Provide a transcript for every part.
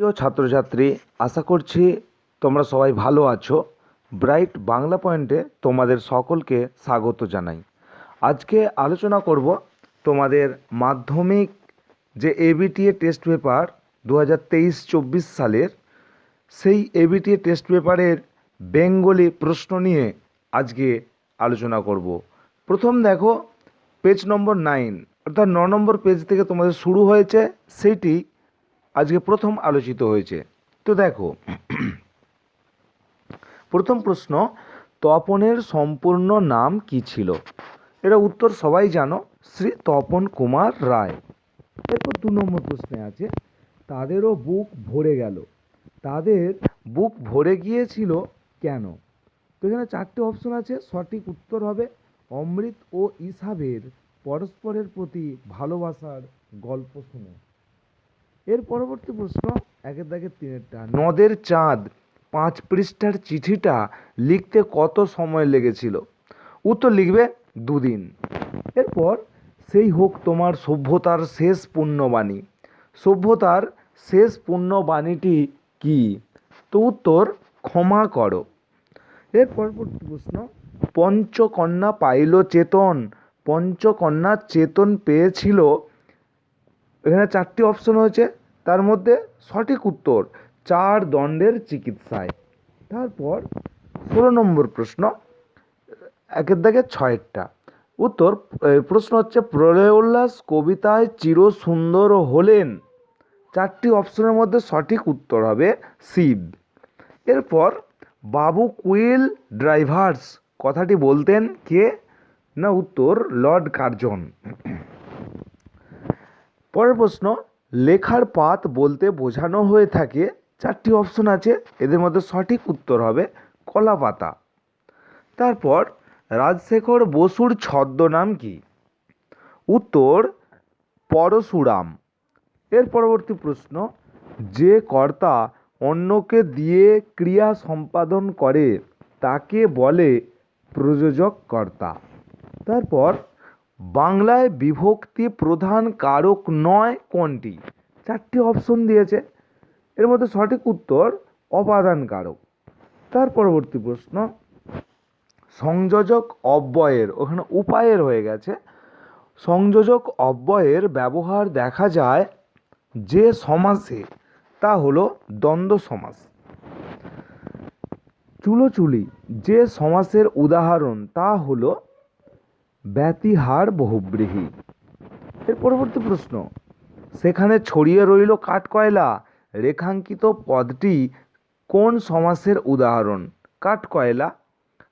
প্রিয় ছাত্রছাত্রী, আশা করছি তোমরা সবাই ভালো আছো। ব্রাইট বাংলা পয়েন্টে তোমাদের সকলকে স্বাগত জানাই। আজকে আলোচনা করব তোমাদের মাধ্যমিক যে এবিটিএ টেস্ট পেপার দু হাজার তেইশ চব্বিশ সালের, সেই এবিটিএ টেস্ট পেপারের বেঙ্গলি প্রশ্ন নিয়ে আজকে আলোচনা করব। প্রথম দেখো পেজ নম্বর নাইন অর্থাৎ ন নম্বর পেজ থেকে তোমাদের শুরু হয়েছে সেইটি আজকে প্রথম আলোচিত হয়েছে। তো দেখো, প্রথম প্রশ্ন, তপনের সম্পূর্ণ নাম কি ছিল? এটা উত্তর সবাই জানো, শ্রী তপন কুমার রায়। এরপর দু নম্বর প্রশ্নে আছে, তাদেরও বুক ভরে গেল। তাদের বুক ভরে গিয়েছিল কেন? তো এখানে চারটে অপশন আছে, সঠিক উত্তর হবে অমৃত ও ইসাবের পরস্পরের প্রতি ভালোবাসার গল্প শুনে। এর পরবর্তী প্রশ্ন একের দাগের তিনেরটা। নদের চাঁদ পাঁচ পৃষ্ঠার চিঠিটা লিখতে কত সময় লেগেছিল? উত্তর লিখবে দুদিন। এরপর সেই হোক তোমার সভ্যতার শেষ পুণ্যবাণী। সভ্যতার শেষ পুণ্যবাণীটি কি? তো উত্তর ক্ষমা করো। এর পরবর্তী প্রশ্ন পঞ্চকন্যা পাইল চেতন পঞ্চকন্যা চেতন পেয়েছিল। এখানে চারটি অপশন হয়েছে তার মধ্যে সঠিক উত্তর, চার দণ্ডের চিকিৎসায়। তারপর ষোলো নম্বর প্রশ্ন, একের দাগে ছয়েরটা উত্তর প্রশ্ন হচ্ছে প্রলয় উল্লাস কবিতায় চির সুন্দর হলেন। চারটি অপশনের মধ্যে সঠিক উত্তর হবে শিব। এরপর, বাবু কুইল ড্রাইভার্স, কথাটি বলতেন কে? না, উত্তর, লর্ড কার্জন। পরের প্রশ্ন লেখার পাত বলতে বোঝানো হয়ে থাকে, চারটি অপশন আছে, এদের মধ্যে সঠিক উত্তর হবে কলা পাতা তারপর রাজশেখর বসুর ছদ্মনাম কি? উত্তর, পরশুরাম। এর পরবর্তী প্রশ্ন, যে কর্তা অন্যকে দিয়ে ক্রিয়া সম্পাদন করে, তাকে বলে প্রযোজক কর্তা। তারপর বাংলায় বিভক্তি প্রধান কারক নয় কোনটি? চারটি অপশন দিয়েছে। এর মধ্যে সঠিক উত্তর অপাদান কারক। তার পরবর্তী প্রশ্ন, সংযোজক অব্যয়ের, ওখানে উপায়ের হয়ে গেছে। সংযোজক অব্যয়ের ব্যবহার দেখা যায় যে সমাসে, তা হলো দ্বন্দ্ব সমাস। চুলোচুলি, যে সমাসের উদাহরণ, তা হলো ব্যতিহার বহুব্রীহি। এর পরবর্তী প্রশ্ন, সেখানে ছড়িয়ে রইল কাঠকয়লা। রেখাঙ্কিত পদটি কোন সমাসের উদাহরণ? কাঠকয়লা,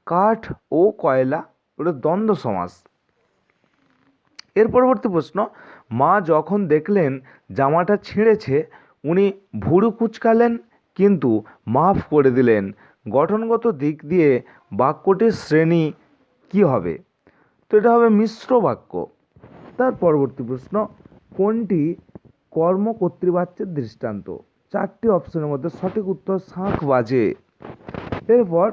কাঠ ও কয়লা ওটা দ্বন্দ্ব সমাস। এর পরবর্তী প্রশ্ন, মা যখন দেখলেন জামাটা ছিঁড়েছে, উনি ভুরু কুচকালেন, কিন্তু মাফ করে দিলেন। গঠনগত দিক দিয়ে বাক্যটির শ্রেণি কি হবে? তো এটা হবে মিশ্র বাক্য। তার পরবর্তী প্রশ্ন, কোনটি কর্মকর্তৃবাচ্যের দৃষ্টান্ত? চারটি অপশনের মধ্যে সঠিক উত্তর শাঁখ বাজে। এরপর,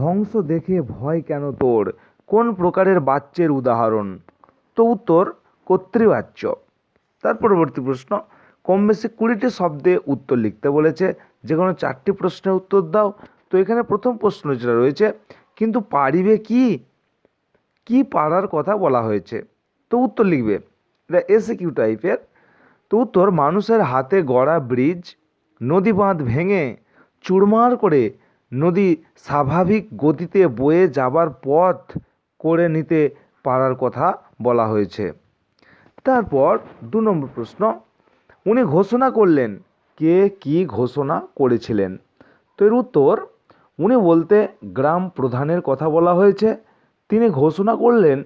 ধ্বংস দেখে ভয় কেন তোর? কোন প্রকারের বাচ্যের উদাহরণ? তো উত্তর, কর্তৃবাচ্য। তার পরবর্তী প্রশ্ন, কম বেশি কুড়িটি শব্দে উত্তর লিখতে বলেছে যে কোনো চারটি প্রশ্নের উত্তর দাও। তো এখানে প্রথম প্রশ্ন যেটা রয়েছে, কিন্তু পারিবে কি? কি পাড়ার কথা বলা হয়েছে? তো উত্তর লিখবে এটা এসে কিউ টাইপের তো উত্তর, মানুষের হাতে গড়া ব্রিজ, নদী বাঁধ ভেঙে চুরমার করে নদী স্বাভাবিক গতিতে বয়ে যাবার পথ করে নিতে পারার কথা বলা হয়েছে। তারপর দু নম্বর প্রশ্ন, উনি ঘোষণা করলেন। কে কি ঘোষণা করেছিলেন? তো এর উত্তর, উনি বলতে গ্রাম প্রধানের কথা বলা হয়েছে তিনি ঘোষণা করলেন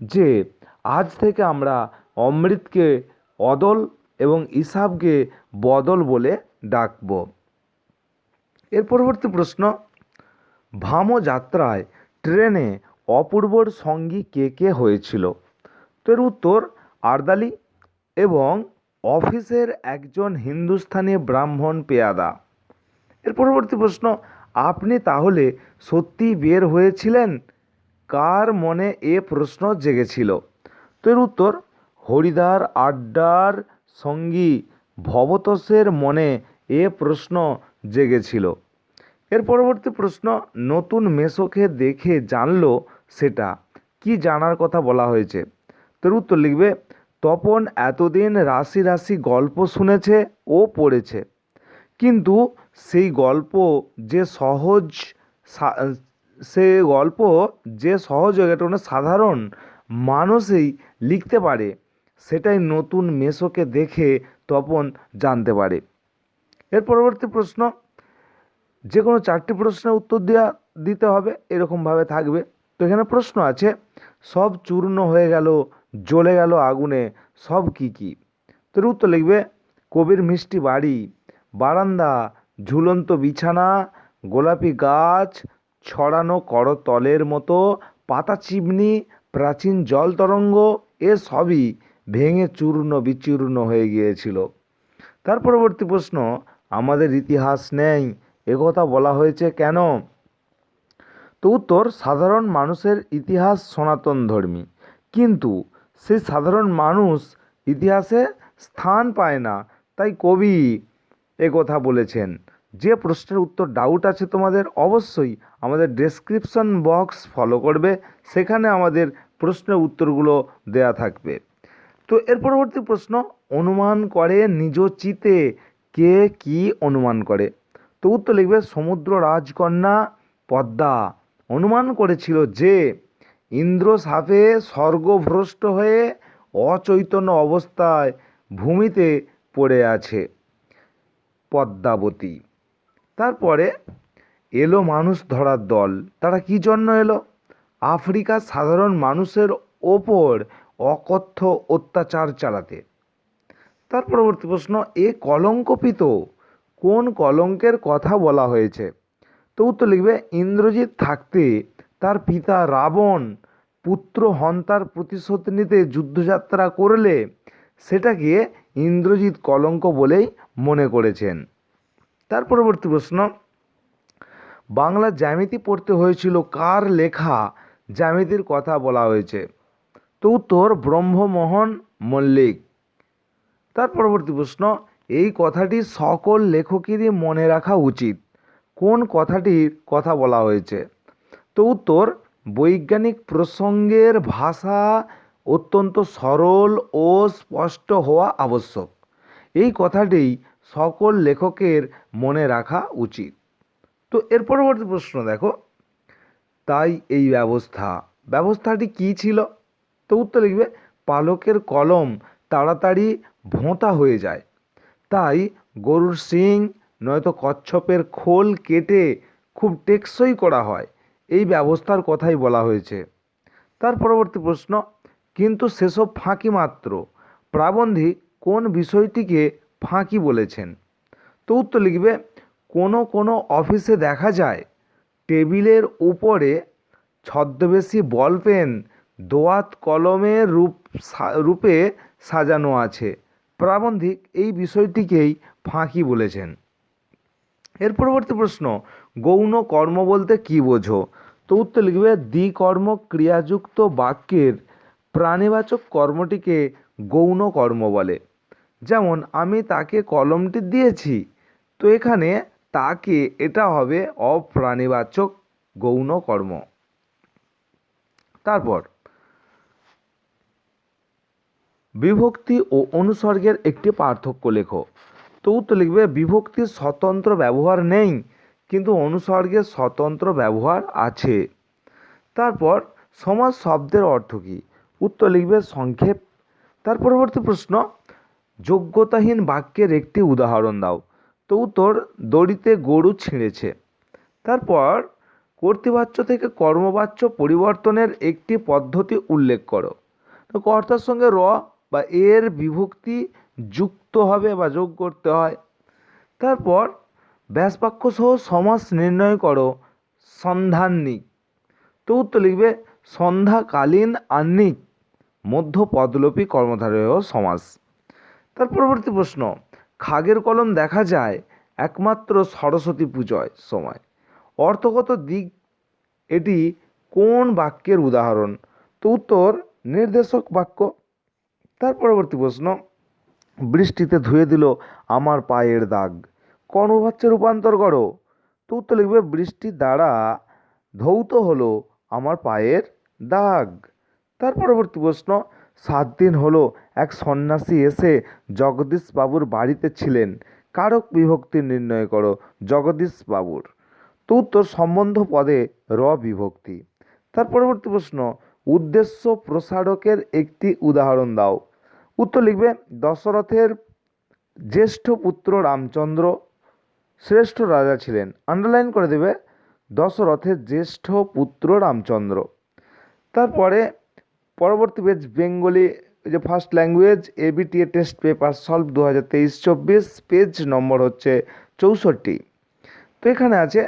যে আজ থেকে আমরা অমৃতকে অদল এবং ইসাবকে বদল বলে ডাকব। এর পরবর্তী প্রশ্ন, ভামো যাত্রায় ট্রেনে অপূর্বর সঙ্গী কে কে হয়েছিল? তো এর উত্তর, আর্দালি এবং অফিসের একজন হিন্দুস্তানি ব্রাহ্মণ পেয়াদা। এর পরবর্তী প্রশ্ন, আপনি তাহলে সত্যি বের হয়েছিলেন? কার মনে এ প্রশ্ন জেগেছিল? তো এর উত্তর হরিদার আড্ডার সঙ্গী ভবতোষের মনে এ প্রশ্ন জেগেছিল। এর পরবর্তী প্রশ্ন, নতুন মেসোকে দেখে জানলো সেটা, কি জানার কথা বলা হয়েছে? তোর উত্তর লিখবে, তপন এতদিন রাশি রাশি গল্প শুনেছে ও পড়েছে। কিন্তু সেই গল্প যে সহজ সা- গল্প যে সহজ এটা কোনো সাধারণ মানুষই লিখতে পারে। সেটাই নতুন মেসোকে দেখে তপন জানতে পারে। এর পরবর্তী প্রশ্ন যে কোনো চারটি প্রশ্নের উত্তর দেওয়া দিতে হবে, এরকমভাবে থাকবে। তো এখানে প্রশ্ন আছে, সব চূর্ণ হয়ে গেল, জ্বলে গেল আগুনে, সব কি কি? তোর উত্তর লিখবে, কবির মিষ্টি বাড়ি, বারান্দা, ঝুলন্ত বিছানা, গোলাপি গাছ ছড়ানো করতলের মতো পাতা চিমনি, প্রাচীন জল তরঙ্গ, এ সবই ভেঙে চূর্ণ বিচূর্ণ হয়ে গিয়েছিল। তার পরবর্তী প্রশ্ন, আমাদের ইতিহাস নেই একথা বলা হয়েছে কেন? তো উত্তর, সাধারণ মানুষের ইতিহাস সনাতন ধর্মী। কিন্তু সেই সাধারণ মানুষ ইতিহাসে স্থান পায় না, তাই কবি একথা বলেছেন। যে প্রশ্নের উত্তর ডাউট আছে তোমাদের, অবশ্যই আমাদের ডেসক্রিপশন বক্স ফলো করবে। সেখানে আমাদের প্রশ্নের উত্তরগুলো দেয়া থাকবে। তো এর পরবর্তী প্রশ্ন, অনুমান করে নিজ চিতে কে কি অনুমান করে? তো উত্তর লিখবে, সমুদ্র রাজকন্যা পদ্মা। অনুমান করেছিল যে, ইন্দ্র সাপে স্বর্গভ্রষ্ট হয়ে অচৈতন্য অবস্থায় ভূমিতে পড়ে আছে পদ্মাবতী। তারপরে এলো মানুষ ধরার দল। তারা কি জন্য এলো? আফ্রিকার সাধারণ মানুষের ওপর অকথ্য অত্যাচার চালাতে। তার পরবর্তী প্রশ্ন, এ কলঙ্কপিত কোন কলঙ্কের কথা বলা হয়েছে? তো উত্তর লিখবে, ইন্দ্রজিৎ থাকতে তার পিতা রাবণ পুত্র হন্তার প্রতিশোধ নিতে যুদ্ধযাত্রা করলে সেটাকে ইন্দ্রজিৎ কলঙ্ক বলেই মনে করেছেন। তার পরবর্তী প্রশ্ন, বাংলা জ্যামিতি পড়তে হয়েছিল কার লেখা জ্যামিতির কথা বলা হয়েছে? তো উত্তর, ব্রহ্মমোহন মল্লিক। তার পরবর্তী প্রশ্ন, এই কথাটি সকল লেখকেরই মনে রাখা উচিত। কোন কথাটির কথা বলা হয়েছে? তো উত্তর, বৈজ্ঞানিক প্রসঙ্গের ভাষা অত্যন্ত সরল ও স্পষ্ট হওয়া আবশ্যক। এই কথাটি সকল লেখকের মনে রাখা উচিত। তো এর পরবর্তী প্রশ্ন দেখো। তাই এই ব্যবস্থা, ব্যবস্থাটি কী ছিল? তো উত্তর লিখবে, পালকের কলম তাড়াতাড়ি ভোঁতা হয়ে যায়। তাই গরুর শিং, নয়তো কচ্ছপের খোল কেটে খুব টেকসই করা হয়। এই ব্যবস্থার কথাই বলা হয়েছে। তার পরবর্তী প্রশ্ন, কিন্তু সেসব ফাঁকি মাত্র। প্রাবন্ধিক কোন বিষয়টিকে ফাঁকি বলেছেন। তো উত্তর লিখবে, কোনো কোনো অফিসে দেখা যায়, টেবিলের উপরে ছদ্মবেশী বল পেন দোয়াত কলমের রূপ রূপে সাজানো আছে। প্রাবন্ধিক এই বিষয়টিকেই ফাঁকি বলেছেন। এর পরবর্তী প্রশ্ন, গৌণ কর্ম বলতে কি বোঝো? তো উত্তর লিখবে, দ্বিকর্ম ক্রিয়াযুক্ত বাক্যের প্রাণীবাচক কর্মটিকে গৌণ কর্ম বলে। যেমন আমি তাকে কলমটি দিয়েছি, তো এখানে তাকে এটা হবে অপ্রাণীবাচক গৌণ কর্ম তারপর, বিভক্তি ও অনুসর্গের একটি পার্থক্য লেখো। তো উত্তর লিখবে, বিভক্তির স্বতন্ত্র ব্যবহার নেই, কিন্তু অনুসর্গের স্বতন্ত্র ব্যবহার আছে। তারপর, সমাজ শব্দের অর্থ কী? উত্তর লিখবে সংক্ষেপ। তার পরবর্তী প্রশ্ন যোগ্যতাহীন বাক্যের একটি উদাহরণ দাও। তো উত্তর, দড়িতে গরু ছিঁড়েছে। তারপর কর্তৃবাচ্য থেকে কর্মবাচ্য পরিবর্তনের একটি পদ্ধতি উল্লেখ করো। তো কর্তার সঙ্গে র বা এর বিভক্তি যুক্ত হবে বা যোগ করতে হয়। তারপর, ব্যাসবাক্য সহ সমাস নির্ণয় করো সন্ধানিক তো উত্তর লিখবে, সন্ধ্যাকালীন আহ্নিক মধ্য পদলোপী কর্মধারয় সমাস। তার পরবর্তী প্রশ্ন, খাগের কলম দেখা যায় একমাত্র সরস্বতী পুজোয় সময়। অর্থগত দিক এটি কোন বাক্যের উদাহরণ? তো উত্তর, নির্দেশক বাক্য। তার পরবর্তী প্রশ্ন, বৃষ্টিতে ধুয়ে দিল আমার পায়ের দাগ কর্মবাচ্যে রূপান্তর করো। তো উত্তর লিখবে বৃষ্টির দ্বারা ধৌত হলো আমার পায়ের দাগ। তার পরবর্তী প্রশ্ন, সাত দিন হলো এক সন্ন্যাসী এসে জগদীশ বাবুর বাড়িতে ছিলেন। কারক বিভক্তি নির্ণয় করো জগদীশ বাবুর তো উত্তর সম্বন্ধ পদে র বিভক্তি। তার পরবর্তী প্রশ্ন, উদ্দেশ্য প্রসারকের একটি উদাহরণ দাও। উত্তর লিখবে, দশরথের জ্যেষ্ঠ পুত্র রামচন্দ্র শ্রেষ্ঠ রাজা ছিলেন। আন্ডারলাইন করে দেবে, দশরথের জ্যেষ্ঠ পুত্র রামচন্দ্র। তারপরে পরবর্তী পেজ বেঙ্গলি যে first language ABTA test paper solve দু হাজার তেইশ চব্বিশ পেজ নম্বর হচ্ছে চৌষট্টি। তো এখানে আছে,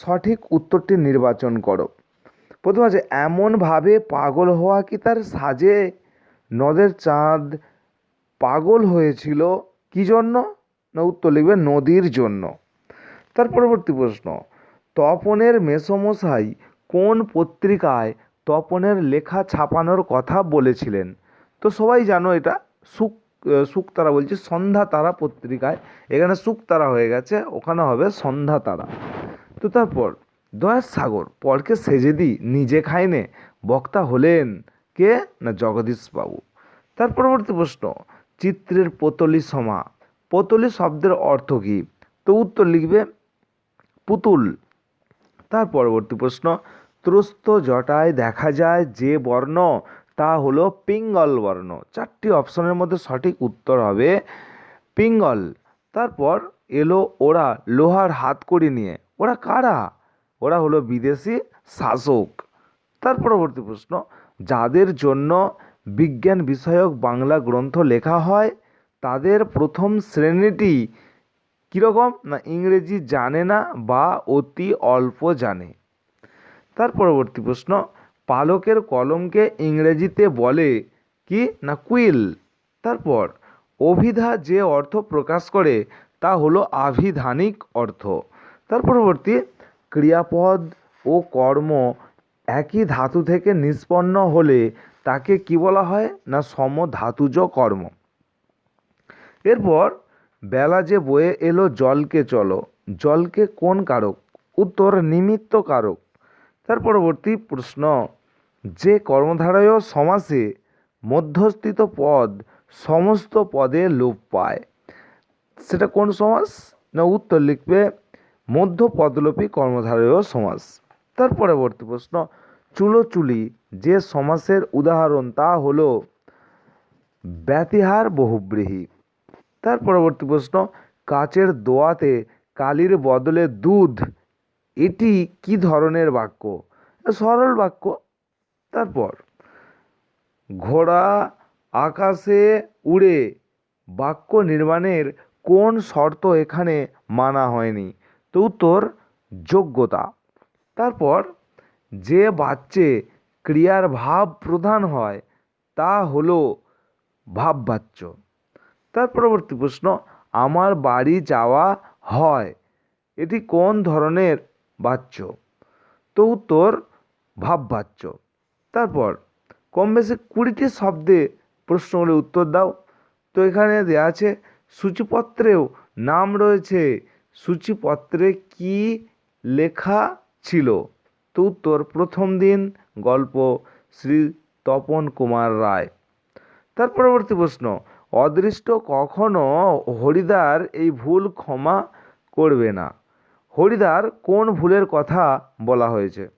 সঠিক উত্তরটি নির্বাচন করো। প্রথম আছে, এমনভাবে পাগল হওয়া কি তার সাজে? নদের চাঁদ পাগল হয়েছিল কি জন্য? না উত্তর লিখবে, নদীর জন্য। তার পরবর্তী প্রশ্ন, তপনের মেসমশাই কোন পত্রিকায় তপনের লেখা ছাপানোর কথা বলেছিলেন? তো সবাই জানো এটা সুক সুক তারা বলছি সন্ধ্যা তারা পত্রিকায়। এখানে সুক তারা হয়ে গেছে, ওখানে হবে সন্ধ্যা তারা তো তারপর দয়ার সাগর, পরকে সেজে দি, নিজে খাইনে বক্তা হলেন কে? না জগদীশ বাবু তার পরবর্তী প্রশ্ন, চিত্রের পোতলি সমা। পোতলি শব্দের অর্থ কী? তো উত্তর লিখবে, পুতুল। তার পরবর্তী প্রশ্ন, ত্রস্ত জটায় দেখা যায় যে বর্ণ তা হলো পিঙ্গল বর্ণ। চারটি অপশনের মধ্যে সঠিক উত্তর হবে পিঙ্গল। তারপর এলো ওরা লোহার হাতকড়ি নিয়ে। ওরা কারা? ওরা হলো বিদেশি শাসক। তার পরবর্তী প্রশ্ন, যাদের জন্য বিজ্ঞান বিষয়ক বাংলা গ্রন্থ লেখা হয়, তাদের প্রথম শ্রেণীটি কীরকম? না ইংরেজি জানে না বা অতি অল্প জানে। তার পরবর্তী প্রশ্ন পালকের কলমকে ইংরেজিতে বলে কি না কুইল। তারপর, অভিধা যে অর্থ প্রকাশ করে তা হলো আভিধানিক অর্থ। তার পরবর্তী, ক্রিয়াপদ ও কর্ম একই ধাতু থেকে নিষ্পন্ন হলে তাকে কি বলা হয় না সমধাতুজ কর্ম। এরপর, বেলা যে বয়ে এলো জলকে চলো। জলকে কোন কারক? উত্তর, নিমিত্ত কারক। তার পরবর্তী প্রশ্ন, যে কর্মধারয় সমাসে মধ্যস্থিত পদ সমস্ত পদে লোপ পায়, সেটা কোন সমাস? না উত্তর লিখবে, মধ্য পদলোপী কর্মধারয় সমাস। তার পরবর্তী প্রশ্ন, চুলোচুলি যে সমাসের উদাহরণ তা হল ব্যতিহার বহুব্রীহি। তার পরবর্তী প্রশ্ন, কাচের দোয়াতে কালির বদলে দুধ এটি কি ধরনের বাক্য? সরল বাক্য। তারপর, ঘোড়া আকাশে উড়ে, বাক্য নির্মাণের কোন শর্ত এখানে মানা হয়নি? তো উত্তর, যোগ্যতা। তারপর, যে বাচ্চে ক্রিয়ার ভাব প্রধান হয়, তা হলো ভাববাচ্য। তার পরবর্তী প্রশ্ন, আমার বাড়ি যাওয়া হয়, এটি কোন ধরনের বাচ্য তো উত্তর ভাববাচ্য তারপর, কম বেশি কুড়িটি শব্দে প্রশ্নগুলি উত্তর দাও। তো এখানে দেওয়া আছে, সূচিপত্রেও নাম রয়েছে। সূচিপত্রে কি লেখা ছিল? তো উত্তর, প্রথম দিন, গল্প, শ্রী তপন কুমার রায়। তার পরবর্তী প্রশ্ন, অদৃষ্ট কখনো হরিদার এই ভুল ক্ষমা করবে না? হরিদার কোন ভুলের কথা বলা হয়েছে?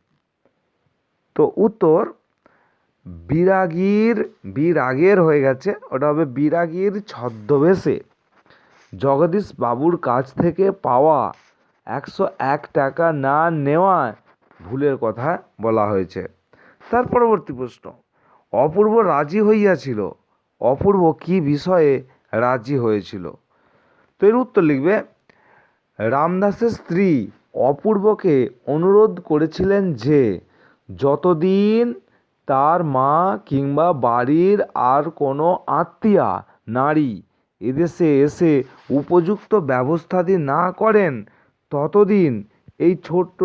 তো উত্তর, বিরাগীর, বিরাগের হয়ে গেছে। ওটা হবে বিরাগীর ছদ্মবেশে। জগদীশ বাবুর কাছ থেকে পাওয়া একশো এক টাকা না নেওয়া ভুলের কথা বলা হয়েছে। তার পরবর্তী প্রশ্ন, অপূর্ব রাজি হইয়াছিল, অপূর্ব কি বিষয়ে রাজি হয়েছিল? তো এর উত্তর লিখবে রামদাসের স্ত্রী অপূর্বকে অনুরোধ করেছিলেন যে, যতদিন তার মা কিংবা বাড়ির আর কোনো আত্মীয়া, নারী এদেশে এসে উপযুক্ত ব্যবস্থাদি না করেন, ততদিন এই ছোট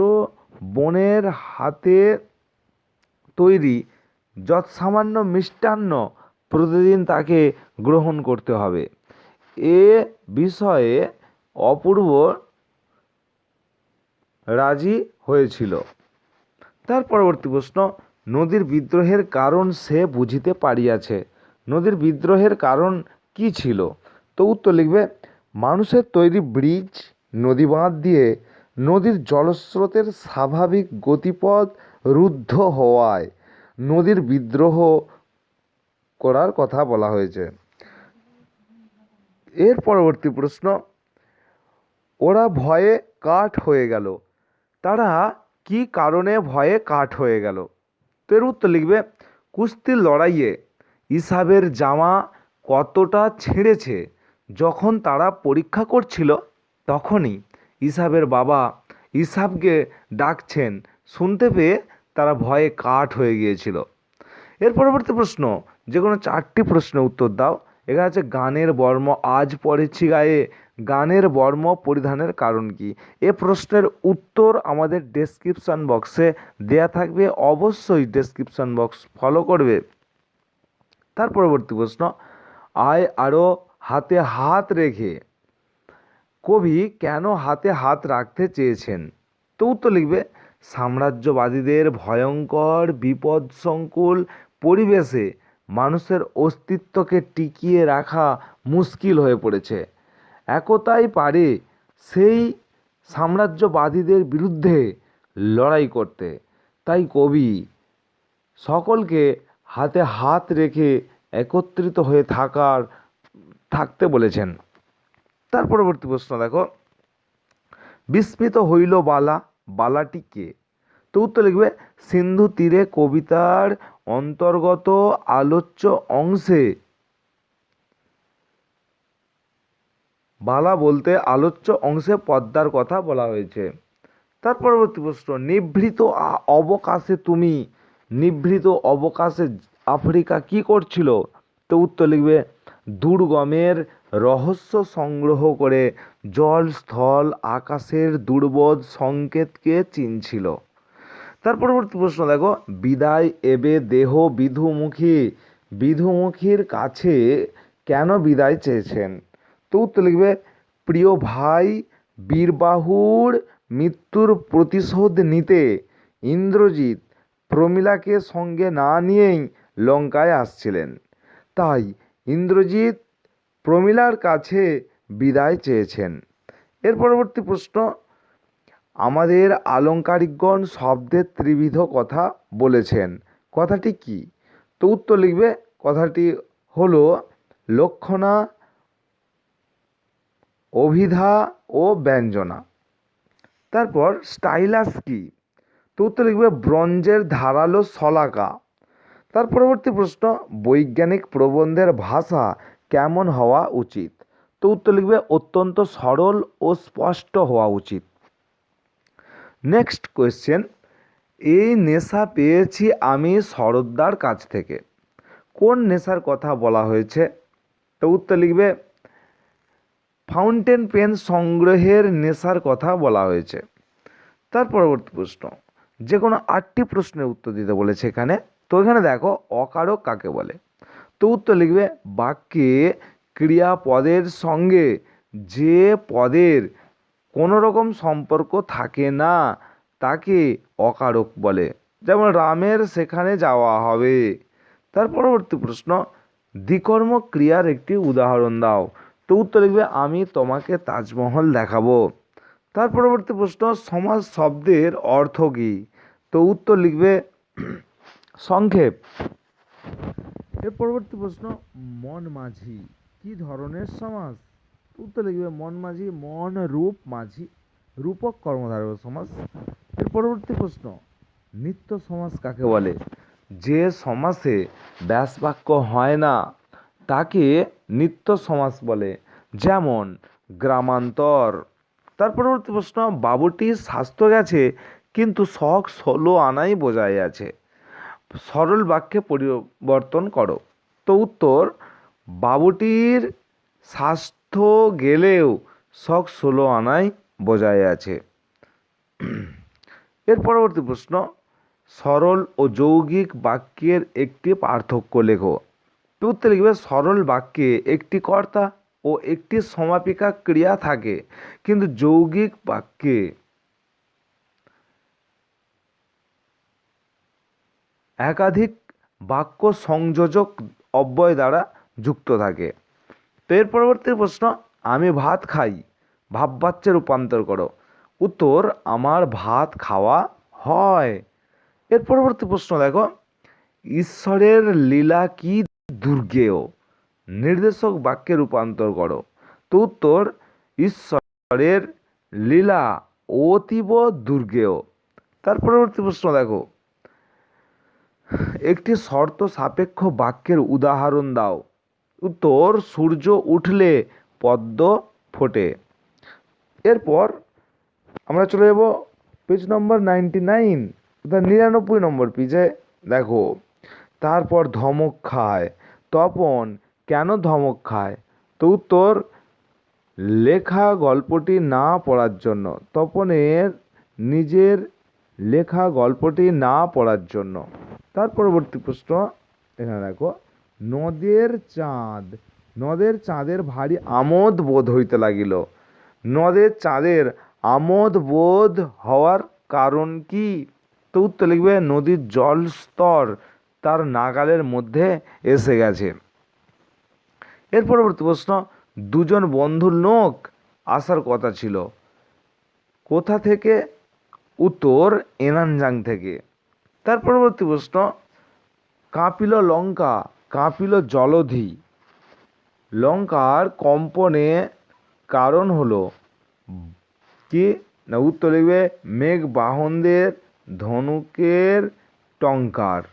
বোনের হাতে তৈরি যৎসামান্য মিষ্টান্ন প্রতিদিন তাকে গ্রহণ করতে হবে। এ বিষয়ে অপূর্ব রাজি হয়েছিল। তার পরবর্তী প্রশ্ন, নদীর বিদ্রোহের কারণ সে বুঝিতে পারিয়াছে। নদীর বিদ্রোহের কারণ কি ছিল? তো উত্তর লিখবে, মানুষের তৈরি ব্রিজ নদী বাঁধ দিয়ে নদীর জলস্রোতের স্বাভাবিক গতিপথ রুদ্ধ হওয়ায় নদীর বিদ্রোহ করার কথা বলা হয়েছে। এর পরবর্তী প্রশ্ন ওরা ভয়ে কাঠ হয়ে গেল। তারা কি কারণে ভয়ে কাঠ হয়ে গেল? তো এর উত্তর লিখবে, কুস্তির লড়াইয়ে ইসাবের জামা কতটা ছিঁড়েছে? যখন তারা পরীক্ষা করছিল, তখনই ইসাবের বাবা ইসাবকে ডাকছেন। শুনতে পেয়ে তারা ভয়ে কাঠ হয়ে গিয়েছিল। এর পরবর্তী প্রশ্ন, যে কোনো চারটি প্রশ্নের উত্তর দাও। এখানে আছে, গানের বর্ম আজ পড়েছি গায়ে গানের বর্ম পরিধানের কারণ কি? এ প্রশ্নের উত্তর আমাদের ডেসক্রিপশন বক্সে দেয়া থাকবে। অবশ্যই ডেসক্রিপশন বক্স ফলো করবে। তার পরবর্তী প্রশ্ন, আয় আরও হাতে হাত রেখে কবি কেন হাতে হাত রাখতে চেয়েছেন? তো উত্তর লিখবে, সাম্রাজ্যবাদীদের ভয়ঙ্কর, বিপদসংকুল পরিবেশে মানুষের অস্তিত্বকে টিকিয়ে রাখা মুশকিল হয়ে পড়েছে। একতাই পারে সেই সাম্রাজ্যবাদীদের বিরুদ্ধে লড়াই করতে। তাই কবি সকলকে হাতে হাত রেখে একত্রিত হয়ে থাকার, থাকতে বলেছেন। তার পরবর্তী প্রশ্ন দেখো। বিস্মিত হইল বালা, বালাটি কে? তো উত্তর লিখবে, সিন্ধু তীরে কবিতার অন্তর্গত আলোচ্য অংশে বালা বলতে আলোচ্য অংশে পদ্মার কথা বলা হয়েছে। তার পরবর্তী প্রশ্ন, নিভৃত অবকাশে তুমি, নিভৃত অবকাশে আফ্রিকা কি করছিল? তো উত্তর লিখবে, দুর্গমের রহস্য সংগ্রহ করে জল, স্থল, আকাশের দুর্বোধ সংকেতকে চিনছিল। তার পরবর্তী প্রশ্ন দেখো, বিদায় এবে দেহ বিধুমুখী, বিধুমুখীর কাছে কেন বিদায় চেয়েছেন? তো উত্তর লিখবে, প্রিয় ভাই, বীরবাহুর মৃত্যুর প্রতিশোধ নিতে ইন্দ্রজিৎ প্রমীলাকে সঙ্গে না নিয়েই লঙ্কায় আসছিলেন। তাই ইন্দ্রজিৎ প্রমীলার কাছে বিদায় চেয়েছেন। এর পরবর্তী প্রশ্ন, আমাদের আলংকারিকগণ শব্দের ত্রিবিধ কথা বলেছেন। কথাটি কি? তো উত্তর লিখবে, কথাটি হলো, লক্ষণা অভিধা ও ব্যঞ্জনা। তারপর স্টাইলাস কি? তো উত্তর লিখবে ব্রঞ্জের ধারালো শলাকা। তার পরবর্তী প্রশ্ন, বৈজ্ঞানিক প্রবন্ধের ভাষা কেমন হওয়া উচিত? তো উত্তর লিখবে অত্যন্ত সরল ও স্পষ্ট হওয়া উচিত। নেক্সট কোয়েশ্চেন এই নেশা পেয়েছি আমি শরৎদার কাছ থেকে। কোন নেশার কথা বলা হয়েছে? তো উত্তর লিখবে ফাউন্টেন পেন সংগ্রহের নেশার কথা বলা হয়েছে। তার পরবর্তী প্রশ্ন, যে কোনো আটটি প্রশ্নের উত্তর দিতে বলেছে এখানে। তো এখানে দেখো, অকারক কাকে বলে? তো উত্তর লিখবে, বাক্যে ক্রিয়াপদের সঙ্গে যে পদের কোনো রকম সম্পর্ক থাকে না, তাকে অকারক বলে। যেমন রামের সেখানে যাওয়া হবে। তার পরবর্তী প্রশ্ন, দ্বিকর্ম ক্রিয়ার একটি উদাহরণ দাও। তো উত্তর লিখবে আমি তোমাকে তাজমহল দেখাবো। তার পরবর্তী প্রশ্ন, সমাজ শব্দের অর্থ কী? তো উত্তর লিখবে, সংক্ষেপ। এর পরবর্তী প্রশ্ন, মন মাঝি, কি ধরনের সমাজ? উত্তর লিখবে, মন মাঝি, মন রূপ মাঝি, রূপক কর্মধারক সমাজ। এর পরবর্তী প্রশ্ন, নিত্য সমাজ কাকে বলে? যে সমাসে ব্যাসবাক্য হয় না, তাকে নিত্য সমাস বলে, যেমন গ্রামান্তর। তার পরবর্তী প্রশ্ন, বাবুটির স্বাস্থ্য গেছে, কিন্তু শখ ষোলো আনাই বোঝাই আছে। সরল বাক্যে পরিবর্তন করো। তো উত্তর, বাবুটির স্বাস্থ্য গেলেও শখ ষোলো আনাই বজায় আছে। এর পরবর্তী প্রশ্ন, সরল ও যৌগিক বাক্যের একটি পার্থক্য লেখো। উত্তর লিখবে সরল বাক্যে একটি কর্তা ও একটি সমাপিকা ক্রিয়া থাকে, কিন্তু যৌগিক বাক্যে একাধিক বাক্য সংযোজক অব্যয় দ্বারা যুক্ত থাকে। তো এর পরবর্তী প্রশ্ন, আমি ভাত খাই, ভাববাচ্যে রূপান্তর করো। উত্তর, আমার ভাত খাওয়া হয়। এর পরবর্তী প্রশ্ন দেখো, ঈশ্বরের লীলা কি দুর্গেয়। নির্দেশক বাক্যে রূপান্তর করো। তো উত্তর, ঈশ্বরের লীলা অতীব দুর্গেয়। তার পরবর্তী প্রশ্ন দেখো। একটি শর্ত সাপেক্ষ বাক্যের উদাহরণ দাও। উত্তর, সূর্য উঠলে পদ্ম ফোটে। এরপর আমরা চলে যাব পেজ নম্বর নাইনটি নাইন নিরানব্বই নম্বর পেজে দেখো, তারপর ধমক খায়। তপন কেন ধমক খায়? তো উত্তর, লেখা গল্পটি না পড়ার জন্য। তপনের নিজের লেখা গল্পটি না পড়ার জন্য। তার পরবর্তী প্রশ্ন, এখানে দেখো, নদের চাঁদ, নদের চাঁদের ভারী আমোদ বোধ হইতে লাগিল। নদের চাঁদের আমোদ বোধ হওয়ার কারণ কি? তো উত্তর লিখবে, নদীর জল স্তর তার নাগালের মধ্যে এসে গেছে। এর পরবর্তী প্রশ্ন, দুজন বন্ধুর লোক আসার কথা ছিল। কোথা থেকে? উত্তর এনানজাং থেকে। তার পরবর্তী প্রশ্ন, কাঁপিল লঙ্কা, কাঁপিল জলধি। লঙ্কার কম্পনে কারণ হলো, কি? না, উত্তর লিখবে মেঘ বাহনদের ধনুকের টঙ্কার।